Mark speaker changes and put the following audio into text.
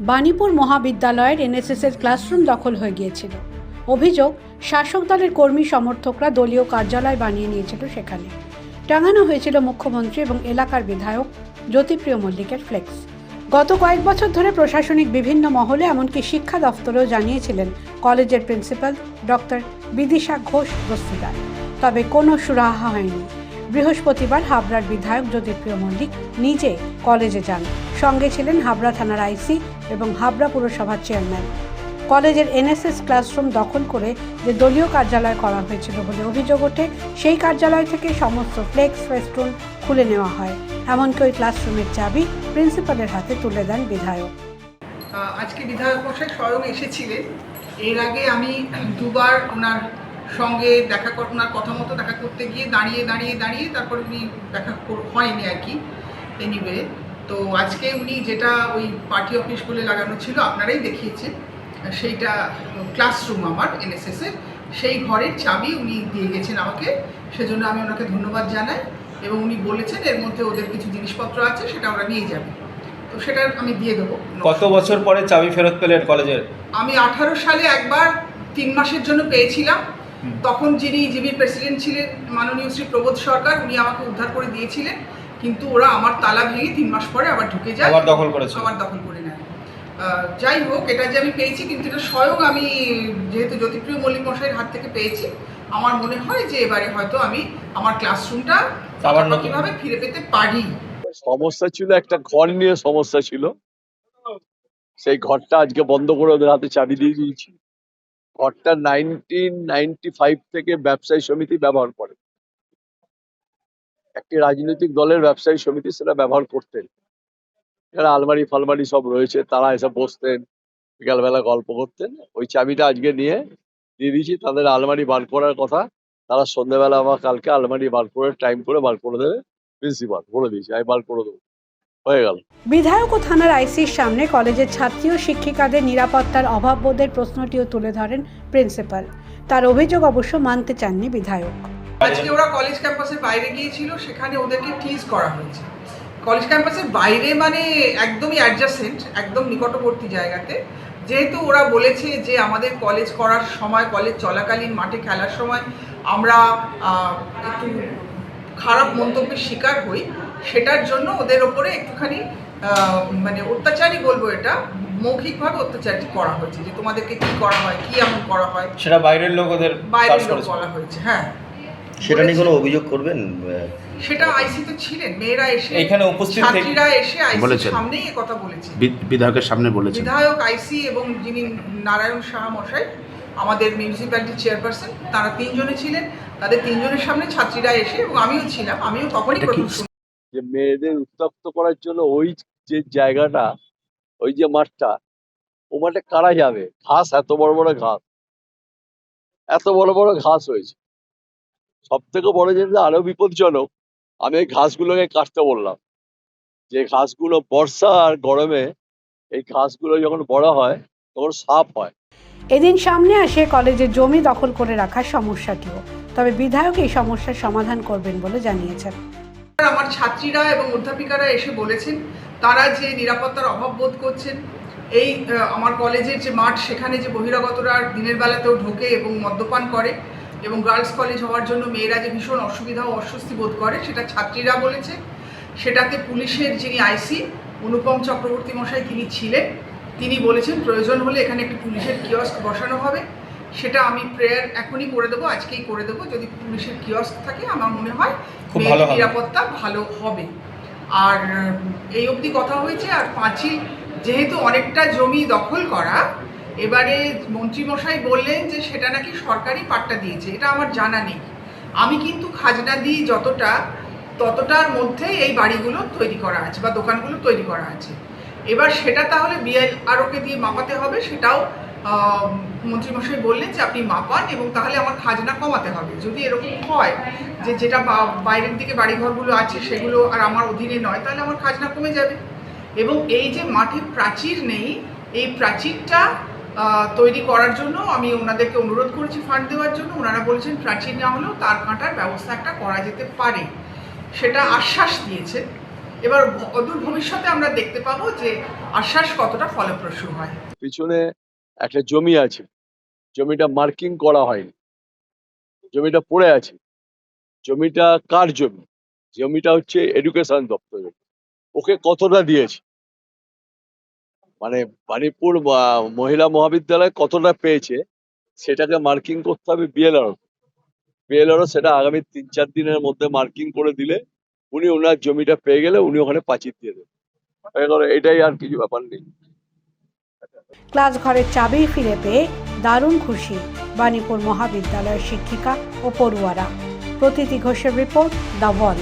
Speaker 1: বাণীপুর মহাবিদ্যালয়ের এনএসএসের ক্লাসরুম দখল হয়ে গিয়েছিল। অভিযোগ, শাসক দলের কর্মী সমর্থকরা দলীয় কার্যালয় বানিয়ে নিয়েছিল সেখানে। টাঙানো হয়েছিল মুখ্যমন্ত্রী এবং এলাকার বিধায়ক জ্যোতিপ্রিয় মল্লিকের ফ্লেক্স। গত কয়েক বছর ধরে প্রশাসনিক বিভিন্ন মহলে, এমনকি শিক্ষা দফতরেও জানিয়েছিলেন কলেজের প্রিন্সিপাল ডক্টর বিদিশা ঘোষ দস্তিদার তবে কোনো সুরাহা হয়নি। বৃহস্পতিবার হাবড়ার বিধায়ক জ্যোতিপ্রিয় মল্লিক নিজে কলেজে যান। সঙ্গে ছিলেন হাবড়া থানার আইসি এবং হাবড়া পুরসভার চেয়ারম্যান। কলেজের এনএসএস ক্লাসরুম দখল করে যে দলীয় কার্যালয় করা হয়েছিল বলে অভিযোগ ওঠে, সেই কার্যালয় থেকে সমস্ত ফ্লেক্স ফেস্টুন খুলে নেওয়া হয়। এমনকি ওই ক্লাসরুমের চাবি প্রিন্সিপালের হাতে তুলে দেন বিধায়ক।
Speaker 2: আজকে বিধায়ক মশাই স্বয়ং এসেছিলেন। এর আগে আমি দুবার ওনার সঙ্গে দেখা ওনার কথা মতো দেখা করতে গিয়ে দাঁড়িয়ে দাঁড়িয়ে দাঁড়িয়ে তারপর উনি দেখা হয়নি আর কি এনিওয়ে তো আজকে উনি যেটা ওই পার্টি অফিস বলে লাগানো ছিল আপনারাই দেখিয়েছেন। সেইটা ক্লাসরুম আমার এনএসএসের সেই ঘরের চাবি উনি দিয়ে গেছেন আমাকে। সেজন্য আমি ওনাকে ধন্যবাদ জানাই এবং উনি বলেছেন এর মধ্যে ওদের কিছু জিনিসপত্র আছে সেটা ওরা নিয়ে যাবে। তো সেটা আমি দিয়ে দেবো।
Speaker 3: কত বছর পরে চাবি ফেরত পেলেন কলেজের?
Speaker 2: আমি আঠারো সালে একবার তিন মাসের জন্য পেয়েছিলাম। তখন যিনি জিবির প্রেসিডেন্ট ছিলেন মাননীয় শ্রী প্রবোধ সরকার উনি আমাকে উদ্ধার করে দিয়েছিলেন। কিন্তু ওরা আমার তালা ভেঙে তিন মাস পরে আবার ঢুকে যায়।
Speaker 3: আবার দখল করেছে।
Speaker 2: আবার দখল করে নেয়। যাই হোক এটা যে আমি পেয়েছি কিন্তু এটা স্বয়ং আমি যেহেতু জ্যোতিপ্রিয় মল্লিক মশাইয়ের হাত থেকে পেয়েছি আমার মনে হয় যে এবারে হয়তো আমি আমার ক্লাসরুমটা
Speaker 3: আবার নতুন-
Speaker 2: কীভাবে ফিরে পেতে পারি।
Speaker 4: সমস্যা ছিল একটা ঘর নিয়ে সমস্যা ছিল। সেই ঘরটা আজকে বন্ধ করে ওদের হাতে চাবি দিয়ে দিয়েছি। ঘরটা নাইনটিন নাইনটি ফাইভ থেকে ব্যবসায়ী সমিতি ব্যবহার করে। একটি রাজনৈতিক দলের ব্যবসায়ী সমিতি সেটা ব্যবহার করতেন। যারা আলমারি ফালমারি সব রয়েছে, তারা এসে বসতেন, বিকালবেলা গল্প করতেন। ওই চাবিটা আজকে নিয়ে দিয়ে দিয়েছি, তাদের আলমারি বার করার কথা। তারা সন্ধ্যেবেলা আমার কালকে আলমারি বার করে টাইম করে বার করে দেবে প্রিন্সিপাল বলে দিয়েছি, আমি বার করে দেবো। হয়ে গেল।
Speaker 1: বিধায়ক ও থানার আইসির সামনে কলেজের ছাত্রী ও শিক্ষিকাদের নিরাপত্তার অভাব অভাববোধের প্রশ্নটিও তুলে ধরেন প্রিন্সিপাল তার অভিযোগ অবশ্য মানতে চাননি বিধায়ক।
Speaker 2: আজকে ওরা কলেজ ক্যাম্পাসের বাইরে গিয়েছিল সেখানে ওদেরকে টিজ করা হয়েছে। কলেজ ক্যাম্পাসের বাইরে মানে একদমই অ্যাডজাসেন্ট একদম নিকটবর্তী জায়গাতে। যেহেতু ওরা বলেছে যে আমাদের কলেজ করার সময় কলেজ চলাকালীন মাঠে খেলার সময় আমরা একটু খারাপ মন্তব্যের শিকার হই সেটার জন্য ওদের ওপরে একটুখানি মানে অত্যাচারই বলব এটা মৌখিকভাবে অত্যাচারটি করা হয়েছে যে তোমাদেরকে কি করা হয় কি এমন করা হয়।
Speaker 3: সেটা বাইরের লোক ওদের
Speaker 2: বাইরের লোক বলা হয়েছে হ্যাঁ।
Speaker 5: সেটা নিয়ে কোনো অভিযোগ করবেন?
Speaker 2: সেটা আইসি তো ছিলেন মেয়েরা এসে
Speaker 3: এইখানে উপস্থিত
Speaker 2: ছাত্রীরা এসে আইসি
Speaker 6: বলেছেন।
Speaker 2: সামনেই এ কথা বলেছে।
Speaker 6: বিধায়কের সামনে বলেছেন।
Speaker 2: বিধায়ক আইসি এবং যিনি নারায়ণ সাহা মশাই আমাদের মিউনিসিপ্যালিটি চেয়ারপারসন তারা তিনজনে ছিলেন। তাদের তিনজনের সামনে ছাত্রীরা এসে এবং আমিও ছিলাম। আমিও তখনই
Speaker 4: যে মেয়েদের উত্তপ্ত করার জন্য ওই যে জায়গাটা ওই যে মাঠটা ও মাঠে কারা যাবে? ঘাস এত বড় বড় ঘাস। এত বড় বড় ঘাস হয়েছে। সব থেকে বড় জিনিস আরও বিপজ্জনক আমি এই ঘাসগুলোকে কাটতে বললাম। যে ঘাসগুলো বর্ষা আর গরমে এই ঘাসগুলো যখন বড় হয় তখন সাপ হয়।
Speaker 1: এদিন সামনে আসে কলেজের জমি দখল করে রাখার সমস্যাটিও। তবে বিধায়ক এই সমস্যার সমাধান করবেন বলে জানিয়েছেন।
Speaker 2: আমার ছাত্রীরা এবং অধ্যাপিকারা এসে বলেছেন তারা যে নিরাপত্তার অভাব বোধ করছেন এই আমার কলেজের যে মাঠ সেখানে যে বহিরাগতরা দিনের বেলাতেও ঢোকে এবং মদ্যপান করে এবং গার্লস কলেজ হওয়ার জন্য মেয়েরা যে ভীষণ অসুবিধা ও অস্বস্তি বোধ করে সেটা ছাত্রীরা বলেছে। সেটাতে পুলিশের যিনি আইসি অনুপম চক্রবর্তী মশাই তিনি ছিলেন। তিনি বলেছেন প্রয়োজন হলে এখানে একটি পুলিশের কিয়স্ক বসানো হবে। সেটা আমি প্রেয়ার এখনই করে দেবো আজকেই করে দেবো। যদি পুলিশের কিয়স্ক থাকে আমার মনে হয় মেয়েদের নিরাপত্তা ভালো হবে। আর এই অবধি কথা হয়েছে। আর পাঁচিল যেহেতু অনেকটা জমি দখল করা এবারে মন্ত্রীমশাই বললেন যে সেটা নাকি সরকারি পাট্টা দিয়েছে, এটা আমার জানা নেই। আমি কিন্তু খাজনা দিই যতটা, ততটার মধ্যেই এই বাড়িগুলো তৈরি করা আছে বা দোকানগুলো তৈরি করা আছে। এবার সেটা তাহলে বিএল আরওকে দিয়ে মাপাতে হবে, সেটাও মন্ত্রীমশাই বললেন যে আপনি মাপান এবং তাহলে আমার খাজনা কমাতে হবে। যদি এরকম হয় যে যেটা বাইরের দিকে বাড়িঘরগুলো আছে সেগুলো আর আমার অধীনে নয়, তাহলে আমার খাজনা কমে যাবে। এবং এই যে মাঠে প্রাচীর নেই, এই প্রাচীরটা তৈরি করার জন্য আমি ওনাদেরকে অনুরোধ করেছি ফান্ড দেওয়ার জন্য। ওনারা বলছেন প্রাচীর না হলেও তার কাঁটার ব্যবস্থা একটা করা যেতে পারে। সেটা আশ্বাস দিয়েছে। এবার অদূর ভবিষ্যতে আমরা দেখতে পাবো যে আশ্বাস কতটা ফলপ্রসূ হয়।
Speaker 4: পিছনে একটা জমি আছে। জমিটা মার্কিং করা হয়নি। জমিটা পড়ে আছে। জমিটা কার জমি? জমিটা হচ্ছে এডুকেশন দপ্তরের। ওকে কতটা দিয়েছে? মানে বানিপুর মহিলা মহাবিদ্যালয় কতটা পেয়েছে, সেটাকে মার্কিং করতে হবে বিএলআর বিএলআরও সেটা আগামী তিন চার দিনের মধ্যে মার্কিং করে দিলে উনি ওনার জমিটা পেয়ে গেলে উনি ওখানে পাঁচির দিয়ে দেবেন। এটাই আর কিছু ব্যাপার নেই।
Speaker 1: ক্লাস ঘরের চাবি ফিরে পেয়ে দারুণ খুশি বাণীপুর মহাবিদ্যালয়ের শিক্ষিকা ও পড়ুয়ারা। প্রতীতি ঘোষের রিপোর্ট দ্য ওয়াল